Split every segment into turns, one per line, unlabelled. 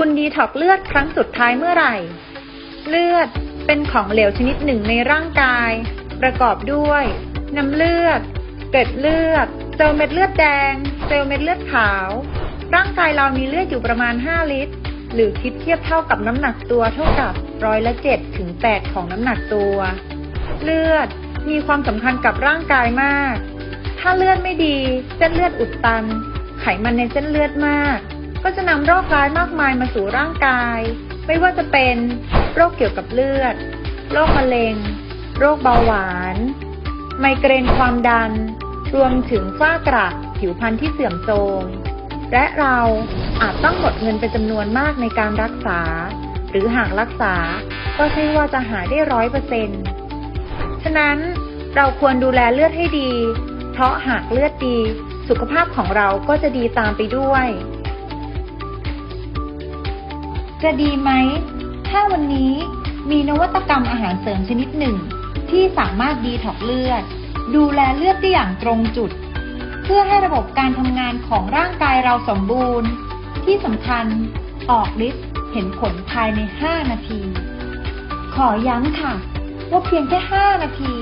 คุณดีท็อกเลือดครั้งสุดท้ายเมื่อไหร่ เลือดเป็นของเหลวชนิดหนึ่งในร่างกาย ประกอบด้วย น้ำเลือด เกล็ดเลือด เซลล์เม็ดเลือดแดง เซลล์เม็ดเลือดขาว ร่างกายเรามีเลือดอยู่ประมาณ 5 ลิตร หรือคิดเทียบเท่ากับน้ำหนักตัวเท่ากับร้อยละ7ถึง8ของน้ำหนักตัว เลือดมีความสำคัญกับร่างกายมาก ถ้าเลือดไม่ดี เส้นเลือดอุดตัน ไขมันในเส้นเลือดมาก ก็จะนำโรคร้ายมากมายมาสู่ร่างกาย ไม่ว่าจะเป็นโรคเกี่ยวกับเลือด โรคมะเร็ง โรคเบาหวาน ไมเกรนความดัน รวมถึงฝ้ากระผิวพรรณที่เสื่อมโทรม และเราอาจต้องหมดเงินเป็นจำนวนมากในการรักษา หรือหากรักษาก็ใช่ว่าจะหายได้ร้อยเปอร์เซ็นต์ฉะนั้นเราควรดูแลเลือดให้ดี เพราะหากเลือดดี สุขภาพของเราก็จะดีตามไปด้วย จะดีไหม ถ้าวันนี้มีนวัตกรรมอาหารเสริมชนิดหนึ่ง ที่สามารถดีท็อกเลือด ดูแลเลือดได้อย่างตรงจุด เพื่อให้ระบบการทำงานของร่างกายเราสมบูรณ์ ที่สำคัญออกฤทธิ์เห็นผลภายใน 5 นาที ขอย้ำค่ะ ว่าเพียงแค่ 5 นาที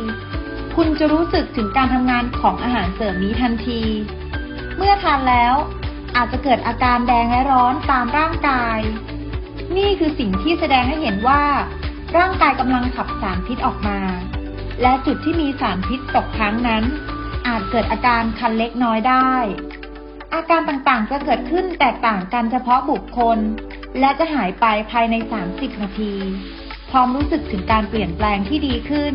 คุณจะรู้สึกถึงการทำงานของอาหารเสริมนี้ทันที เมื่อทานแล้วอาจจะเกิดอาการแดงและร้อนตามร่างกาย นี่คือสิ่งที่แสดงให้เห็นว่า ร่างกายกำลังขับสารพิษออกมา และจุดที่มีสารพิษตกค้างนั้น อาจเกิดอาการคันเล็กน้อยได้ อาการต่างๆจะเกิดขึ้นแตกต่างกันเฉพาะบุคคล และจะหายไปภายใน 30 นาที พร้อมรู้สึกถึงการเปลี่ยนแปลงที่ดีขึ้น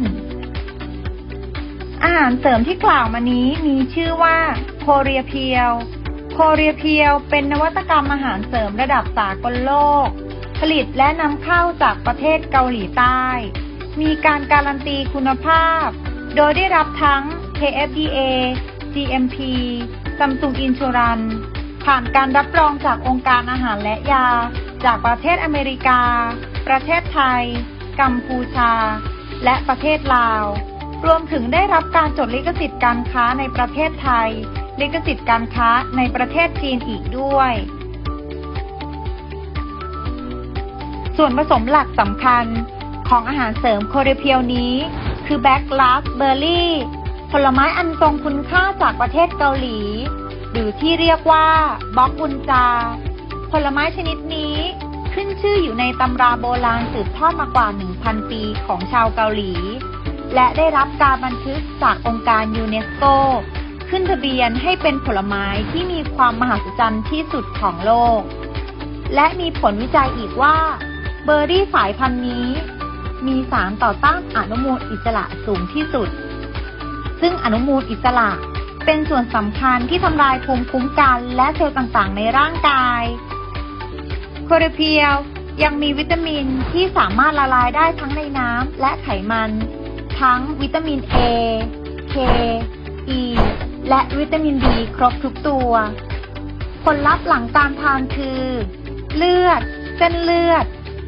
อาหารเสริมที่กล่าวมานี้มีชื่อว่าโคเรียเพียว โคเรียเพียวเป็นนวัตกรรมอาหารเสริมระดับสากลโลก ผลิตและนำเข้าจากประเทศเกาหลีใต้ มีการการันตีคุณภาพ โดยได้รับทั้ง KFDA GMP Samsung Insurance ผ่านการรับรองจากองค์การอาหารและยา จากประเทศอเมริกา ประเทศไทย กัมพูชา และประเทศลาว รวมถึงได้รับการจดลิขสิทธิ์การค้าในประเทศไทย ลิขสิทธิ์การค้าในประเทศจีนอีกด้วย ส่วนผสมหลักสำคัญของอาหารเสริมโคเรเพียวนี้ คือแบ็กลาสเบอร์รี่ผลไม้อันทรงคุณค่าจากประเทศเกาหลี หรือที่เรียกว่าบ็อกบุนจา ผลไม้ชนิดนี้ขึ้นชื่ออยู่ในตำราโบราณสืบทอดมากว่า 1,000 ปีของชาวเกาหลี และได้รับการบันทึกจากองค์การยูเนสโก ขึ้นทะเบียนให้เป็นผลไม้ที่มีความมหัศจรรย์ที่สุดของโลก และมีผลวิจัยอีกว่า บอร์รี่สายพันธุ์นี้ มีสารต่อต้านอนุมูลอิสระสูงที่สุด ซึ่งอนุมูลอิสระเป็นส่วนสำคัญที่ทำลายภูมิคุ้มกันและเซลล์ต่างๆ ในร่างกาย โคเรเพียวยังมีวิตามินที่สามารถละลายได้ทั้งในน้ำและไขมัน ทั้งวิตามิน A K E และวิตามิน D ครบทุกตัว ผลลัพธ์หลังการทานคือ เลือด เส้นเลือด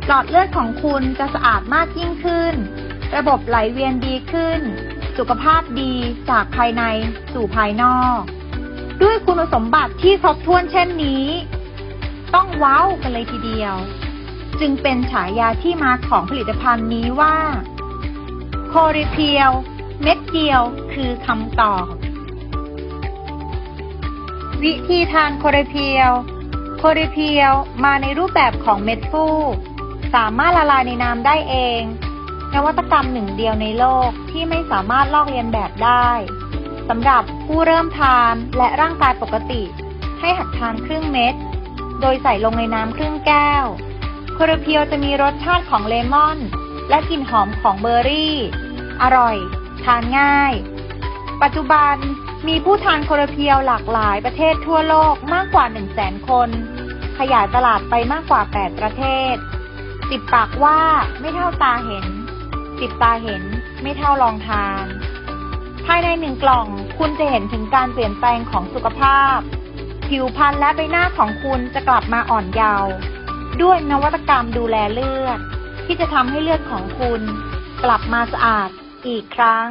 หลอดเลือดของคุณจะสะอาดมากยิ่งขึ้น ระบบไหลเวียนดีขึ้น สุขภาพดีจากภายในสู่ภายนอก ด้วยคุณสมบัติที่ครบถ้วนเช่นนี้ ต้องว้าวกันเลยทีเดียว จึงเป็นฉายาที่มาของผลิตภัณฑ์นี้ว่า โคริเพียว เม็ดเดียวคือคำตอบ วิธีทานโคเรเพียว โคเรเพียวมาในรูปแบบของเม็ดฟู สามารถละลายในน้ำได้เอง นวัตกรรมหนึ่งเดียวในโลกที่ไม่สามารถลอกเลียนแบบได้สำหรับผู้เริ่มทานและร่างกายปกติ ให้หัดทานครึ่งเม็ด โดยใส่ลงในน้ำครึ่งแก้วโครเพียวจะมีรสชาติของเลมอน และกลิ่นหอมของเบอร์รี่ อร่อย ทานง่าย ปัจจุบันมีผู้ทานโครเพียวหลากหลายประเทศทั่วโลกมากกว่า 1 0 0 0 0แสนคน ขยายตลาดไปมากกว่า 8 ประเทศ ติดปากว่าไม่เท่าตาเห็นติดตาเห็นไม่เท่าลองทาน ภายในหนึ่งกล่องคุณจะเห็นถึงการเปลี่ยนแปลงของสุขภาพ ผิวพรรณและใบหน้าของคุณจะกลับมาอ่อนเยาว์ด้วยนวัตกรรมดูแลเลือด ที่จะทำให้เลือดของคุณ กลับมาสะอาดอีกครั้ง